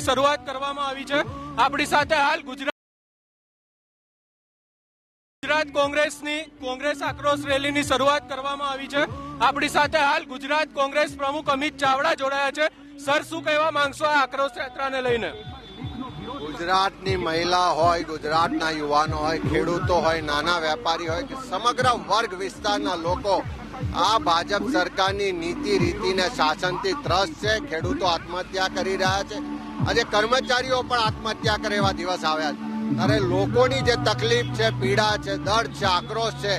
શરૂઆત કરવામાં આવી છે. આપણી સાથે હાલ ગુજરાત ગુજરાત કોંગ્રેસની કોંગ્રેસ આક્રોશ રેલીની શરૂઆત કરવામાં આવી છે. આપણી સાથે હાલ ગુજરાત કોંગ્રેસ પ્રમુખ અમિત ચાવડા જોડાયા છે. સર, શું કહેવા માંગશો આ આક્રોશ યાત્રાને લઈને? ગુજરાતની મહિલા હોય, ગુજરાતના યુવાનો હોય, ખેડૂતો હોય, નાના વેપારી હોય કે સમગ્ર વર્ગ વિસ્તારના લોકો, આ ભાજપ સરકારની નીતિ રીતિને શાસનથી ત્રસ્ત છે, ખેડૂતો આત્મહત્યા કરી રહ્યા છે. આજે કર્મચારીઓ પણ આત્મહત્યા કરે એવા દિવસ આવ્યા છે. ત્યારે લોકોની જે તકલીફ છે, પીડા છે, દર્દ છે, આક્રોશ છે,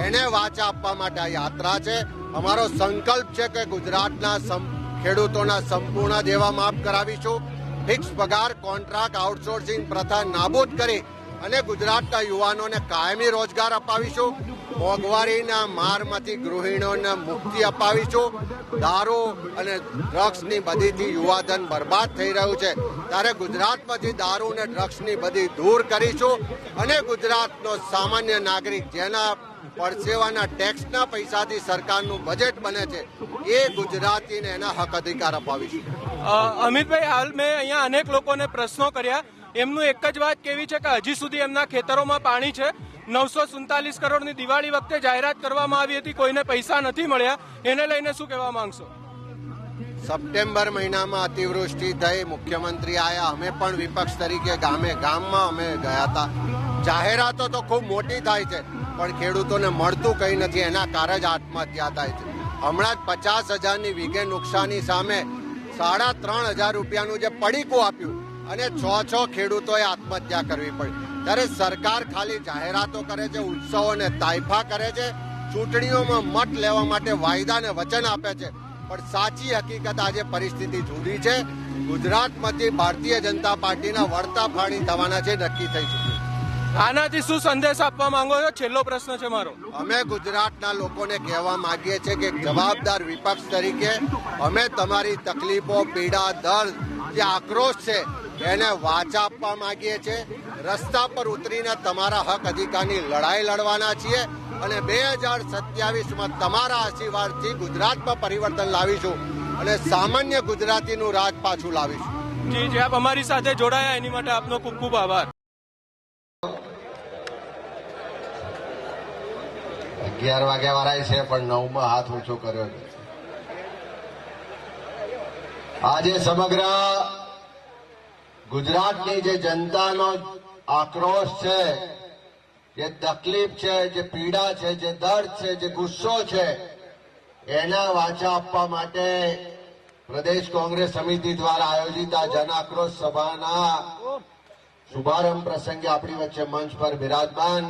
એને વાચા આપવા માટે આ યાત્રા છે. અમારો સંકલ્પ છે કે ગુજરાતના ખેડૂતોના સંપૂર્ણ દેવા માફ કરાવીશું. ફિક્સ પગાર, કોન્ટ્રાક્ટ, આઉટસોર્સિંગ પ્રથા નાબૂદ કરી અને ગુજરાતના યુવાનોને કાયમી રોજગાર અપાવીશું. મોંઘવારીના મારમાંથી ગૃહિણીઓને મુક્તિ અપાવીશું. દારૂ અને ડ્રગ્સની બધીથી યુવાધન બરબાદ થઈ રહ્યું છે. ત્યારે ગુજરાતમાંથી દારૂ અને ડ્રગ્સની બધી દૂર કરીશું અને ગુજરાતનો સામાન્ય નાગરિક જેના પરસેવાના ટેક્સના પૈસાથી સરકારનું બજેટ બને છે, એ ગુજરાતીને એના હક અધિકાર અપાવીશું. અમિતભાઈ, હાલ મેં અહીંયા અનેક લોકોને પ્રશ્નો કર્યા. એમનું એક જ વાત કેવી છે કે હજી સુધી એમના ખેતરોમાં પાણી છે. નવસો સુડતાલીસ કરોડની દિવાળી વખતે જાહેરાત કરવામાં આવી હતી. કોઈને પૈસા નથી મળ્યા. એને લઈને શું કહેવા માંગશો? સપ્ટેમ્બર મહિનામાં અતિવૃષ્ટિ થઈ. મુખ્યમંત્રી આયા. અમે પણ વિપક્ષ તરીકે ગામે ગામમાં અમે ગયા હતા. જાહેરાતો તો ખૂબ મોટી થાય છે, પણ ખેડૂતોને મળતું કંઈ નથી. એના કારણે જ આત્મહત્યા થાય છે. હમણાં જ પચાસ હજારની વીઘે નુકસાની સામે સાડા ત્રણ હજાર રૂપિયાનું જે પડીકું આપ્યું અને છ છ ખેડૂતોએ આત્મહત્યા કરવી પડી. ત્યારે સરકાર ખાલી જાહેરાતો કરે છે ઉત્સવોને તાઇફા કરે છે ચૂંટણીઓમાં મત લેવા માટે વાયદાને વચન આપે છે. પણ સાચી હકીકત આજે પરિસ્થિતિ જુદી છે. ગુજરાતમાંથી ભારતીય જનતા પાર્ટીના વળતા ફાણી થવાના છે નક્કી થઈ ચૂક્યું આનાથી શું સંદેશ આપવા માંગો છો? છેલ્લો પ્રશ્ન છે મારો. અમે ગુજરાતના લોકોને કહેવા માંગીએ છીએ કે જવાબદાર વિપક્ષ તરીકે અમે તમારી તકલીફો પીડા દર્દ જે આક્રોશ છે એને વાચા આપવા માંગીએ છીએ. રસ્તા પર ઉતરીને તમારા હક અધિકારની લડાઈ લડવાના છીએ અને બે હજાર સત્યાવીસમાં તમારા આશીર્વાદથી ગુજરાતમાં પરિવર્તન લાવીશું અને સામાન્ય ગુજરાતીનું રાજ પાછું લાવીશું. જી જે આપ અમારી સાથે જોડાયા. એની માટે આપનો ખૂબ ખૂબ આભાર. અગિયાર વાગ્યા વાળા છે પણ નવમાં હાથ ઊંચો કર્યો આજે સમગ્ર ગુજરાતની જે જનતાનો આક્રોશ છે, જે તકલીફ છે, જે પીડા છે, જે દર્દ છે, જે ગુસ્સો છે, એના વાચા આપવા માટે પ્રદેશ કોંગ્રેસ સમિતિ દ્વારા આયોજિત આ જન આક્રોશ સભાના શુભારંભ પ્રસંગે આપણી વચ્ચે મંચ પર બિરાજમાન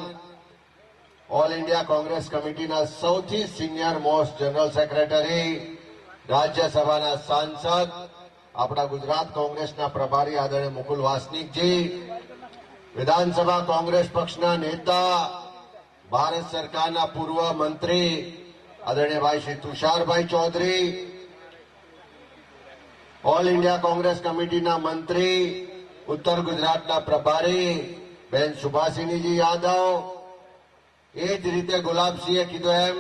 ઓલ ઇન્ડિયા કોંગ્રેસ કમિટીના સૌથી સિનિયર મોસ્ટ જનરલ સેક્રેટરી, રાજ્યસભાના સાંસદ આપણા ગુજરાત કોંગ્રેસના પ્રભારી આદરણીય મુકુલ વાસનિકજી, વિધાનસભા કોંગ્રેસ પક્ષના નેતા, ભારત સરકારના પૂર્વ મંત્રી આદરણીય ભાઈ શ્રી તુષારભાઈ ચૌધરી, ઓલ ઇન્ડિયા કોંગ્રેસ કમિટીના મંત્રી, ઉત્તર ગુજરાતના પ્રભારી બેન સુભાષિનીજી યાદવ. એ જ રીતે ગુલાબસિંહે કીધું એમ,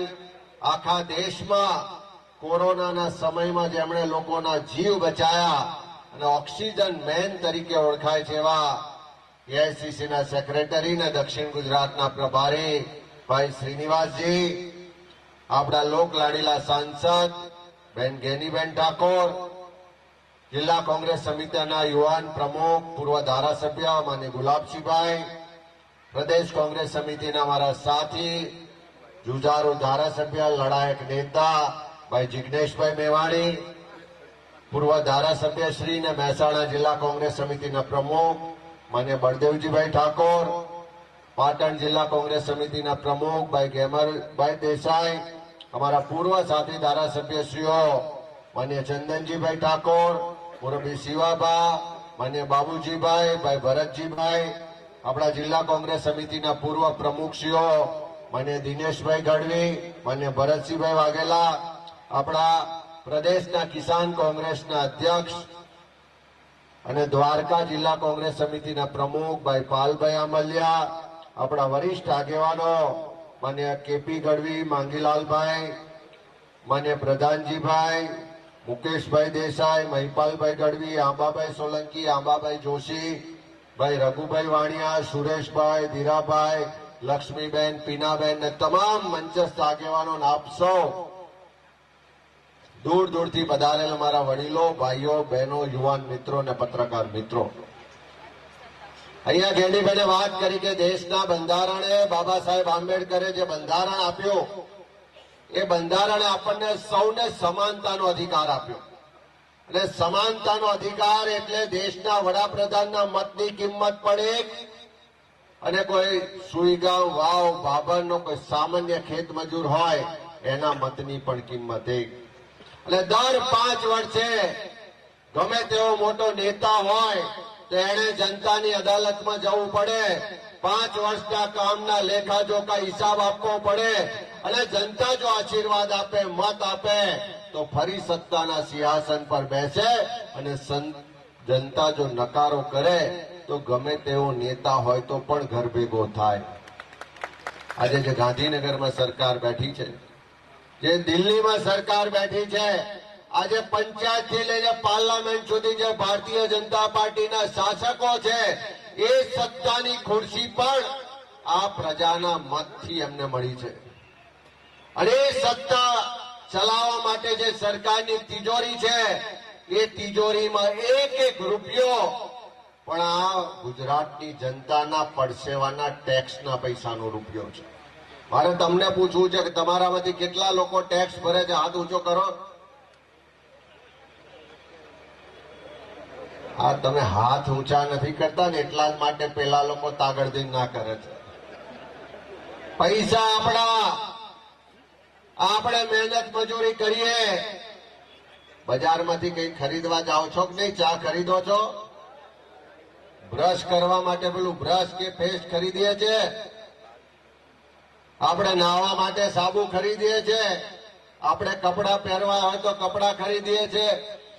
આખા દેશમાં કોરોનાના સમયમાં જેમણે લોકોના જીવ બચાયા અને ઓક્સિજન મેન તરીકે ઓળખાય છે એવા એઆઈસીસીના સેક્રેટરી ને દક્ષિણ ગુજરાતના પ્રભારી ભાઈ શ્રીનિવાસજી, આપણા લોકલાડીલા સાંસદ બેન ગેનીબેન ઠાકોર, જિલ્લા કોંગ્રેસ સમિતિના યુવાન પ્રમુખ, પૂર્વ ધારાસભ્ય માન્ય ગુલાબસિંહભાઈ પ્રદેશ કોંગ્રેસ સમિતિના મારા સાથી, જુજારુ ધારાસભ્ય, લડાયક નેતા ભાઈ જિગ્નેશભાઈ મેવાણી, પૂર્વ ધારાસભ્ય શ્રી ને મહેસાણા જિલ્લા કોંગ્રેસ સમિતિના પ્રમુખ, માન્ય બળદેવજીભાઈ ઠાકોર, પાટણ જિલ્લા કોંગ્રેસ સમિતિના પ્રમુખ ભાઈ ગેમરભાઈ દેસાઈ, અમારા પૂર્વ સાથી ધારાસભ્યશ્રીઓ, માન્ય ચંદનજીભાઈ ઠાકોર મોરબી શિવાબા માન્ય બાબુજીભાઈ, ભાઈ ભરતજીભાઈ, આપણા જિલ્લા કોંગ્રેસ સમિતિના પૂર્વ પ્રમુખશ્રીઓ, માન્ય દિનેશભાઈ ગઢવી, માન્ય ભરતસિંહભાઈ વાઘેલા આપણા પ્રદેશના કિસાન કોંગ્રેસના અધ્યક્ષ અને દ્વારકા જિલ્લા કોંગ્રેસ સમિતિના પ્રમુખ ભાઈ પાલભાઈ આમલિયા, આપણા વરિષ્ઠ આગેવાનો, માન્ય કેપી ગઢવી, માંગીલાલભાઈ, માન્ય પ્રધાનજીભાઈ, મુકેશભાઈ દેસાઈ, મહિપાલભાઈ ગઢવી, આંબાભાઈ સોલંકી, આંબાભાઈ જોશી, ભાઈ રઘુભાઈ વાણિયા, સુરેશભાઈ ધીરાભાઈ, લક્ષ્મીબેન, પીનાબેન ને તમામ મંચસ્થ આગેવાનો આપ સૌ દૂર દૂરથી પધારેલ અમારા વડીલો, ભાઈઓ, બહેનો, યુવાન મિત્રો અને પત્રકાર મિત્રો. અહીંયા ગેડીભાઈને વાત કરી કે દેશના બંધારણે બાબા સાહેબ આંબેડકરે જે બંધારણ આપ્યું, એ બંધારણે આપણને સૌને સમાનતાનો અધિકાર આપ્યો. અને સમાનતાનો અધિકાર એટલે દેશના વડાપ્રધાનના મતની કિંમત પણ એક, અને કોઈ સુઈગાંવ, વાવ બાબરનો કોઈ સામાન્ય ખેત મજૂર હોય, એના મતની પણ કિંમત એક. એટલે દર પાંચ વર્ષે ગમે તેવો મોટો નેતા હોય, તો એને જનતાની અદાલતમાં જવું પડે. પાંચ વર્ષના કામના લેખાજોખા હિસાબ આપવો પડે અને જનતા જો આશીર્વાદ આપે, મત આપે, તો ફરી સત્તાના સિંહાસન પર બેસે અને જનતા જો નકારો કરે, તો ગમે તેવો નેતા હોય તો પણ ઘર ભેગો થાય. આજે જે ગાંધીનગરમાં સરકાર બેઠી છે જે દિલ્હીમાં સરકાર બેઠી છે, આજે પંચાયતથી લઈને પાર્લામેન્ટ સુધી જે ભારતીય જનતા પાર્ટીના શાસકો છે, એ સત્તાની ખુરશી પણ આ પ્રજાના મતથી એમને મળી છે. અને એ સત્તા ચલાવવા માટે જે સરકારની તિજોરી છે, એ તિજોરીમાં એક એક રૂપિયો પણ આ ગુજરાતની જનતાના પડસેવાના ટેક્સના પૈસાનો રૂપિયો છે. મારે તમને પૂછવું છે કે તમારામાંથી કેટલા લોકો ટેક્સ ભરે છે? હાથ ઊંચો કરો. આ તમે હાથ ઊંચા નથી કરતા ને એટલા જ માટે પેલા લોકો તાગડધી ના કરે છે. પૈસા આપણા. આપણે મહેનત મજૂરી કરીએ. બજારમાંથી કઈ ખરીદવા જાઓ છો કે નહીં? ચા ખરીદો છો? બ્રશ કરવા માટે પેલું બ્રશ કે પેસ્ટ ખરીદીએ છે? આપણે નાહવા માટે સાબુ ખરીદીએ છીએ આપણે કપડાં પહેરવા હોય તો કપડાં ખરીદીએ છીએ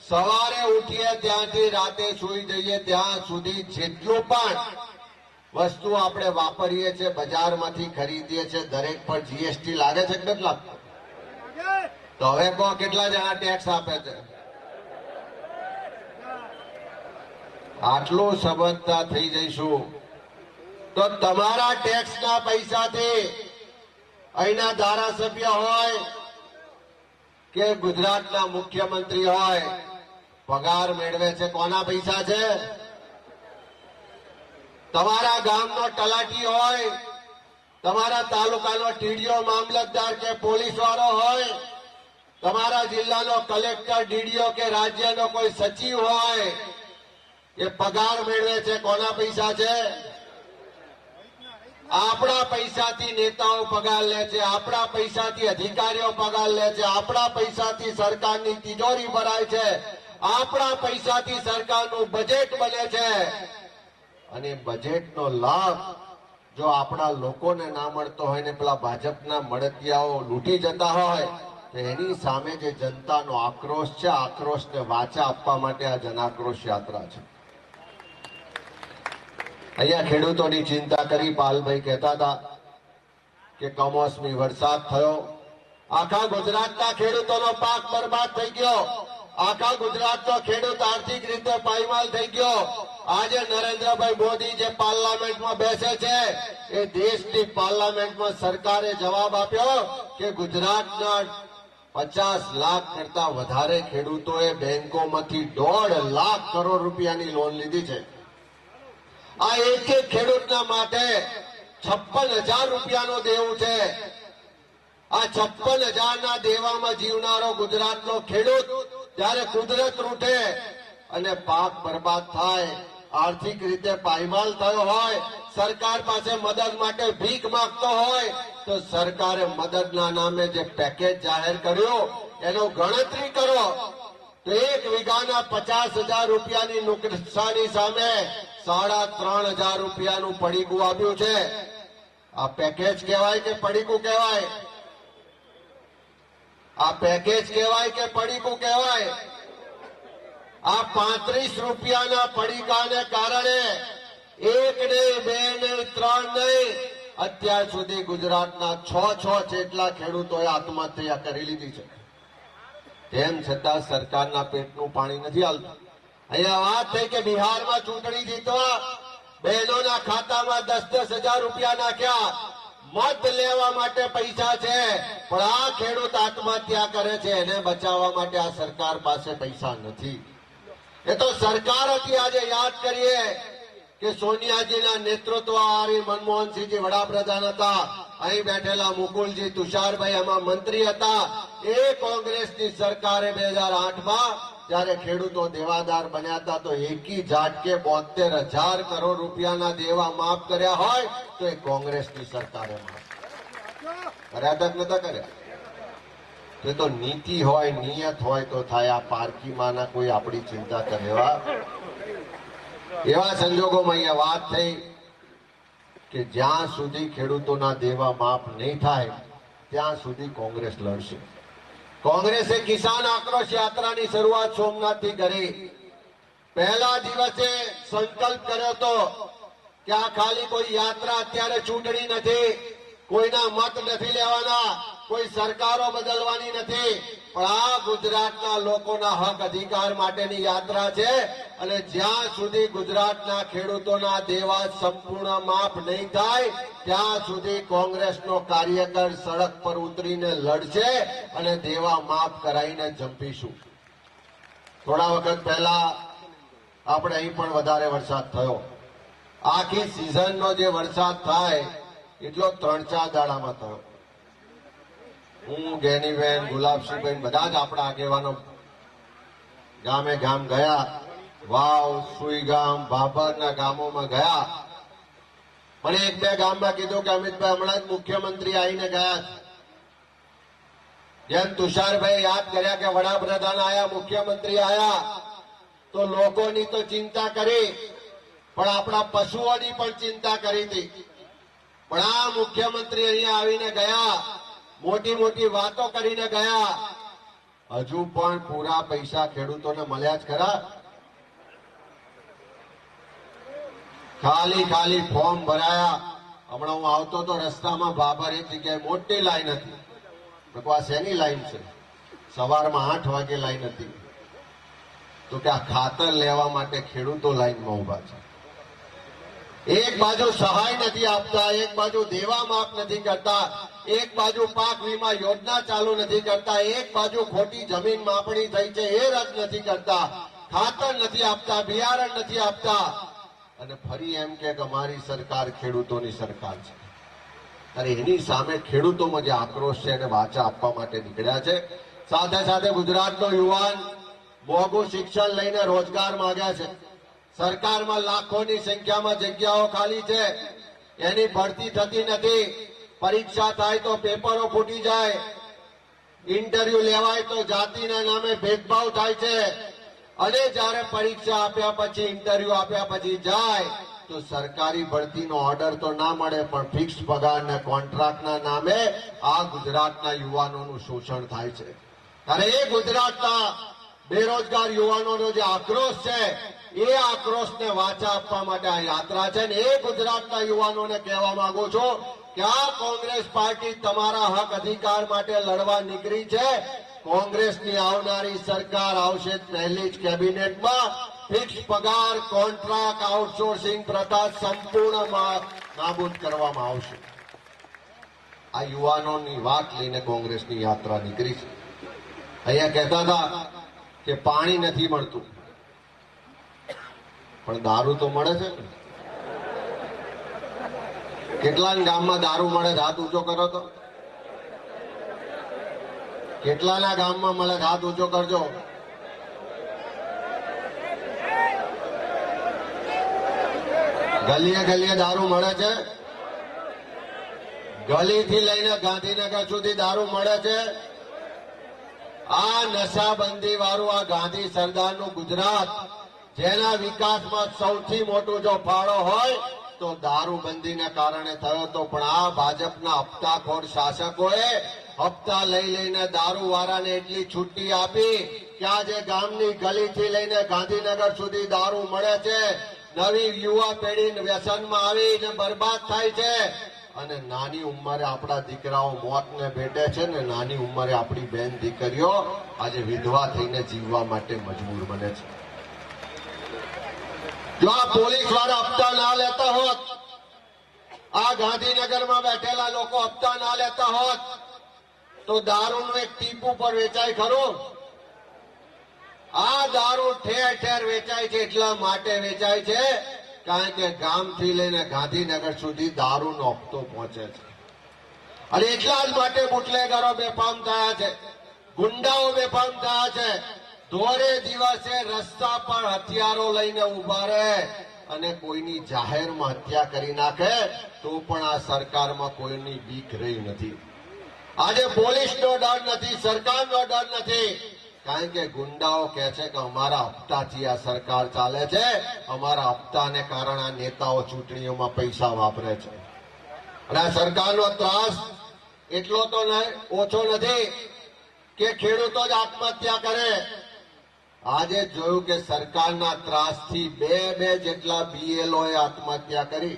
સવારે ઉઠીએ ત્યાંથી રાતે સુઈ જઈએ, ત્યાં સુધી જેટલું પણ વસ્તુ આપણે વાપરીએ છીએ બજારમાંથી ખરીદીએ છીએ દરેક પર જીએસટી લાગે છે કે નથી લાગતું? તો હવે કહો કેટલા જણા ટેક્સ આપે છે? આટલું સમજતા થઈ જઈશું. તો તમારા ટેક્સના પૈસાથી અહીંના ધારાસભ્ય હોય કે ગુજરાતના મુખ્યમંત્રી હોય, પગાર મેળવે છે, કોના પૈસા છે? તમારા ગામનો તલાટી હોય, તમારા તાલુકાનો ટીડીઓ મામલતદાર કે પોલીસ વાળો હોય, તમારા જિલ્લાનો કલેક્ટર, ડીડીઓ કે રાજ્યનો કોઈ સચિવ હોય, એ પગાર મેળવે છે, કોના પૈસા છે? આપણા પૈસાથી નેતાઓ પગાર લે છે, આપણા પૈસાથી અધિકારીઓ પગાર લે છે, આપણા પૈસાથી સરકારની તિજોરી ભરાય છે, આપણા પૈસાથી સરકારનું બજેટ બને છે. અને બજેટનો લાભ જો આપણા લોકોને ના મળતો હોય ને પેલા ભાજપના મળતિયાઓ લૂંટી જતા હોય, તો એની સામે જે જનતાનો આક્રોશ છે, આક્રોશને વાચા આપવા માટે આ જનાક્રોશ યાત્રા છે. અહીંયા ખેડૂતોની ચિંતા કરી પાલભાઈ કહેતા હતા કે કમોસમી વરસાદ થયો. આખા ગુજરાતના ખેડૂતોનો પાક બરબાદ થઈ ગયો. આખા ગુજરાતનો ખેડૂત આર્થિક રીતે પાયમાલ થઈ ગયો. આજે નરેન્દ્રભાઈ મોદી જે પાર્લામેન્ટમાં બેસે છે, એ દેશની પાર્લામેન્ટમાં સરકારે જવાબ આપ્યો કે ગુજરાતના પચાસ લાખ કરતા વધારે ખેડૂતોએ બેંકોમાંથી દોઢ લાખ કરોડ રૂપિયાની લોન લીધી છે. આ એક એક ખેડૂતના માટે છપ્પન હજાર રૂપિયાનો દેવ છે. આ છપ્પન હજારના દેવામાં જીવનારો ગુજરાતનો ખેડૂત જ્યારે કુદરત રૂટે અને પાક બરબાદ થાય, આર્થિક રીતે પાયમાલ થયો હોય, સરકાર પાસે મદદ માટે ભીખ માંગતો હોય, તો સરકારે મદદના નામે જે પેકેજ જાહેર કર્યો, એનો ગણતરી કરો. તો એક વીઘાના પચાસ હજાર રૂપિયાની નુકસાની સામે સાડા ત્રણ હજાર રૂપિયાનું પડીકું આપ્યું છે. આ પેકેજ કહેવાય કે પડીકું કહેવાય? આ પેકેજ કહેવાય કે પડીકું કહેવાય? આ પાંત્રીસ રૂપિયાના પડીકાને કારણે એક નહીં બે નહીં ત્રણ નહીં. અત્યાર સુધી ગુજરાતના છ છ જેટલા ખેડૂતોએ આત્મહત્યા કરી લીધી છે. તેમ છતાં સરકારના પેટનું પાણી નથી હાલતું. અહીંયા વાત થઈ કે બિહારમાં ચૂંટણી જીતવા બહેનોના ખાતામાં દસ દસ હજાર રૂપિયા નાખ્યા. મત લેવા માટે પૈસા છે, પણ આ ખેડૂત આત્મહત્યા કરે છે, એને બચાવવા માટે આ સરકાર પાસે પૈસા નથી. એ તો સરકાર હતી આજે યાદ કરીએ કે સોનિયાજીના નેતૃત્વ હારી મનમોહનસિંહજી વડાપ્રધાન હતા. અહીં બેઠેલા મુકુલજી તુષારભાઈ એમાં મંત્રી હતા. એ કોંગ્રેસની સરકારે બે હજાર આઠમાં જ્યારે ખેડૂતો દેવાદાર બન્યા હતા, તો એકી ઝાટકે બોતેર હજાર કરોડ રૂપિયાના દેવા માફ કર્યા હોય, તો એ કોંગ્રેસની સરકારે કર્યા. તક નતા કર્યા. તે તો નીતિ હોય, નિયત હોય, તો થાય. આ પારકીમાંના કોઈ આપણી ચિંતા કરેવા એવા સંજોગોમાં અહીંયા વાત થઈ કે જ્યાં સુધી ખેડૂતોના દેવા માફ નહીં થાય, ત્યાં સુધી કોંગ્રેસ લડશે. કોંગ્રેસે કિસાન આક્રોશ યાત્રાની શરૂઆત સોમનાથથી કરી. પહેલા દિવસે સંકલ્પ કર્યો હતો કે આ ખાલી કોઈ યાત્રા અત્યારે ચૂંટણી નથી. કોઈના મત નથી લેવાના, કોઈ સરકારો બદલવાની નથી. પણ આ ગુજરાતના લોકોના હક અધિકાર માટેની યાત્રા છે અને જ્યાં સુધી ગુજરાતના ખેડૂતોના દેવા સંપૂર્ણ માફ નહીં થાય, ત્યાં સુધી કોંગ્રેસનો કાર્યકર સડક પર ઉતરીને લડશે અને દેવા માફ કરાવીને જંપીશું. થોડા વખત પહેલા આપણે અહીં પણ વધારે વરસાદ થયો. આખી સિઝનનો જે વરસાદ થાય એટલો ત્રણ ચાર દાડામાં થયો. હું, ગેનીબેન, ગુલાબસિંહબેન બધા જ આપણા આગેવાનો ગામે ગામ ગયા. વાવ સુઈગામ ભાભરના ગામોમાં ગયા. મને એક બે ગામમાં કીધું કે અમિતભાઈ હમણાં જ મુખ્યમંત્રી આવીને ગયા જેમ તુષારભાઈ યાદ કર્યા કે વડાપ્રધાન આયા, મુખ્યમંત્રી આયા, તો લોકોની તો ચિંતા કરી, પણ આપણા પશુઓની પણ ચિંતા કરી હતી. પણ આ મુખ્યમંત્રી અહીંયા આવીને ગયા, મોટી મોટી વાતો કરીને ગયા. હજુ પણ પૂરા પૈસા ખેડૂતોને મળ્યા જ ખરા. ખાલી ખાલી ફોર્મ ભરાયા. હમણાં હું આવતો તો રસ્તામાં બાબર એક જગ્યાએ મોટી લાઈન હતી. મેં આ શેની લાઈન છે? સવારમાં આઠ વાગે લાઈન હતી. તો કે આ ખાતર લેવા માટે ખેડૂતો લાઈનમાં ઊભા છે. એક બાજુ સહાય નથી આપતા, એક બાજુ દેવા માફ નથી કરતા, એક બાજુ પાક વીમા યોજના ચાલુ નથી કરતા, એક બાજુ ખોટી જમીન માપણી થઈ છે, એ રદ નથી કરતા, ખાતર નથી આપતા, બિયારણ નથી આપતા. અને ફરી એમ કે અમારી સરકાર ખેડૂતોની સરકાર છે. અને એની સામે ખેડૂતોમાં જે આક્રોશ છે એને વાચા આપવા માટે નીકળ્યા છે. સાથે સાથે ગુજરાતનો યુવાન મોંઘું શિક્ષણ લઈને રોજગાર માંગ્યા છે. સરકારમાં લાખોની સંખ્યામાં જગ્યાઓ ખાલી છે. એની ભરતી થતી નથી. પરીક્ષા થાય તો પેપરો ફૂટી જાય. ઇન્ટરવ્યુ લેવાય તો જાતિના નામે ભેદભાવ થાય છે. અને જ્યારે પરીક્ષા આપ્યા પછી, ઇન્ટરવ્યુ આપ્યા પછી જાય, તો સરકારી ભરતીનો ઓર્ડર તો ના મળે, પણ ફિક્સ પગાર ને કોન્ટ્રાક્ટના નામે આ ગુજરાતના યુવાનોનું શોષણ થાય છે. ત્યારે એ ગુજરાતના બેરોજગાર યુવાનોનો જે આક્રોશ છે એ આક્રોશને વાચા આપવા માટે આ યાત્રા છે ને એ ગુજરાતના યુવાનોને કહેવા માંગુ છું કે આ કોંગ્રેસ પાર્ટી તમારા હક અધિકાર માટે લડવા નીકળી છે. કોંગ્રેસની આવનારી સરકાર આવશે પહેલી જ કેબિનેટમાં. ફિક્સ પગાર, કોન્ટ્રાક્ટ, આઉટસોર્સિંગ પ્રથા સંપૂર્ણ નાબૂદ કરવામાં આવશે. આ યુવાનોની વાત લઈને કોંગ્રેસની યાત્રા નીકળી છે. અહીંયા કહેતા હતા કે પાણી નથી મળતું. પણ દારૂ તો મળે છે ને? કેટલા ગામમાં દારૂ મળે હાથ ઊંચો કરો તો. કેટલાના ગામમાં મળે હાથ ઊંચો કરજો. ગલીએ ગલીએ દારૂ મળે છે. ગલીથી લઈને ગાંધીનગર સુધી દારૂ મળે છે. આ નશાબંધી વાળું આ ગાંધી સરદારનું ગુજરાત. જેના વિકાસમાં સૌથી મોટો જો ફાળો હોય, તો દારૂબંધીને કારણે થયો તો પણ આ ભાજપના હપ્તાખોર શાસકોએ હપ્તા લઈ લઈને દારૂ વાળાને એટલી છુટ્ટી આપી કે આજે ગામની ગલીથી લઈને ગાંધીનગર સુધી દારૂ મળે છે. નવી યુવા પેઢી વ્યસનમાં આવીને બરબાદ થાય છે. અને નાની ઉંમરે આપણા દીકરાઓ મોતને ભેટે છે ને નાની ઉંમરે આપણી બેન દીકરીઓ આજે વિધવા થઈને જીવવા માટે મજબૂર બને છે. જો આ પોલીસવાળા હપ્તા ના લેતા હોત, આ ગાંધીનગરમાં બેઠેલા લોકો હપ્તા ના લેતા હોત, તો દારૂનું એક ટીપુ પર વેચાય ખરું? આ દારૂ ઠેર ઠેર વેચાય છે, એટલા માટે વેચાય છે, કારણ કે ગામથી લઈને ગાંધીનગર સુધી દારૂનો હપ્તો પહોંચે છે. અને એટલા જ માટે બુટલેગરો બેફામ થયા છે. ગુંડાઓ બેફામ થયા છે. દોરે દિવસે રસ્તા પર હથિયારો લઈને ઊભા રહે અને કોઈની જાહેરમાં હત્યા કરી નાખે, તો પણ આ સરકારમાં કોઈની બીક રહી નથી. આજે પોલીસનો ડર નથી, સરકારનો ડર નથી. કારણ કે ગુંડાઓ કહે છે કે અમારા હપ્તાથી આ સરકાર ચાલે છે, અમારા હપ્તાને કારણે આ નેતાઓ ચૂંટણીઓમાં પૈસા વાપરે છે. અને આ સરકારનો ત્રાસ એટલો તો ઓછો નથી કે ખેડૂતો જ આત્મહત્યા કરે. આજે જોયું કે સરકારના ત્રાસથી બે બે જેટલા બીએલઓ એ આત્મહત્યા કરી.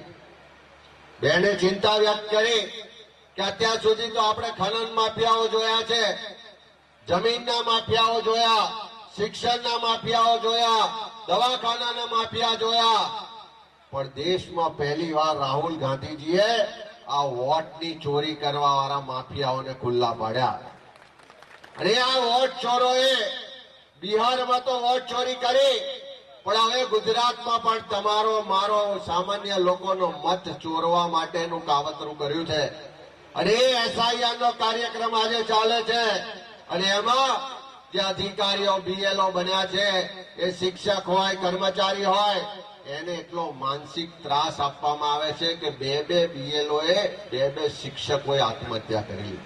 બેને ચિંતા વ્યક્ત કરી કે અત્યાર સુધી તો આપણે ખનન માફિયાઓ જોયા છે, જમીનના માફિયાઓ જોયા, શિક્ષણના માફિયાઓ જોયા, દવાખાનાના માફિયા જોયા. પણ દેશમાં પહેલી વાર રાહુલ ગાંધીજીએ આ વોટની ચોરી કરવા વાળા માફિયાઓને ખુલ્લા પાડ્યા. અને આ વોટ ચોરોએ બિહારમાં તો વોટ ચોરી કરી. પણ હવે ગુજરાતમાં પણ તમારો, મારો સામાન્ય લોકોનો મત ચોરવા માટેનું કાવતરું કર્યું છે. અને એ એસઆઈઆર નો કાર્યક્રમ આજે ચાલે છે. અને એમાં જે અધિકારીઓ બીએલઓ બન્યા છે, એ શિક્ષક હોય, કર્મચારી હોય, એને એટલો માનસિક ત્રાસ આપવામાં આવે છે કે બે બે બીએલઓ એ બે બે શિક્ષકોએ આત્મહત્યા કરી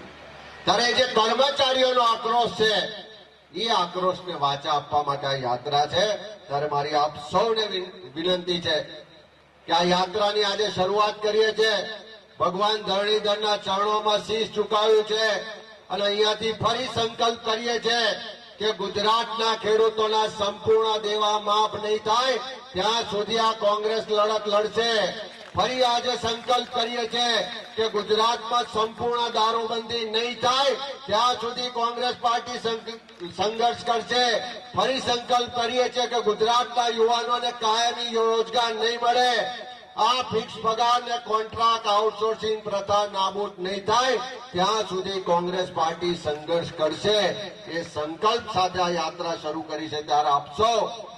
ત્યારે જે કર્મચારીઓનો આક્રોશ છે એ આક્રોશને વાચા આપવા માટે આ યાત્રા છે. ત્યારે મારી આપ સૌને વિનંતી છે કે આ યાત્રાની આજે શરૂઆત કરીએ છીએ. ભગવાન ધરણીધરના ચરણોમાં શીશ ચુકાવ્યું છે અને અહીંયાથી ફરી સંકલ્પ કરીએ છીએ કે ગુજરાતના ખેડૂતોના સંપૂર્ણ દેવા માફ નહીં થાય. ત્યાં સુધી આ કોંગ્રેસ લડત લડશે. ફરી આજે સંકલ્પ કરીએ છીએ કે ગુજરાતમાં સંપૂર્ણ દારૂબંધી નહીં થાય, ત્યાં સુધી કોંગ્રેસ પાર્ટી સંઘર્ષ કરશે. ફરી સંકલ્પ કરીએ છીએ કે ગુજરાતના યુવાનોને કાયમી રોજગાર નહીં મળે. આ ફિક્સ પગાર ને કોન્ટ્રાક્ટ આઉટસોર્સિંગ પ્રથા નાબૂદ નહીં થાય. ત્યાં સુધી કોંગ્રેસ પાર્ટી સંઘર્ષ કરશે. એ સંકલ્પ સાથે આ યાત્રા શરૂ કરી છે. ત્યારે આપશો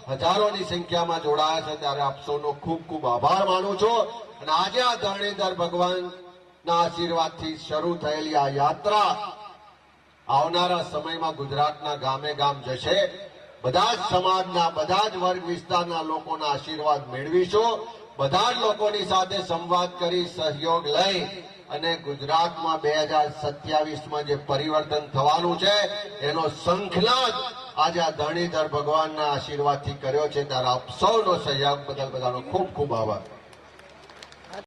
હજારોની સંખ્યામાં જોડાયા છે. ત્યારે આપ ખૂબ ખૂબ આભાર માનું છું. અને આજે આ ધરણીધર ભગવાનના આશીર્વાદથી શરૂ થયેલી આ યાત્રા આવનારા સમયમાં ગુજરાતના ગામે ગામ જશે. બધા જ સમાજના, બધા જ વર્ગ વિસ્તારના લોકોના આશીર્વાદ મેળવીશું. બધા જ લોકોની સાથે સંવાદ કરી, સહયોગ લઈ અને ગુજરાતમાં બે હજાર સત્યાવીસમાં જે પરિવર્તન થવાનું છે, એનો સંખલાદ આજે આ ધણીધર ભગવાનના આશીર્વાદથી કર્યો છે. ત્યારે આપ સૌનો સહયોગ બદલ બધાનો ખૂબ ખૂબ આભાર.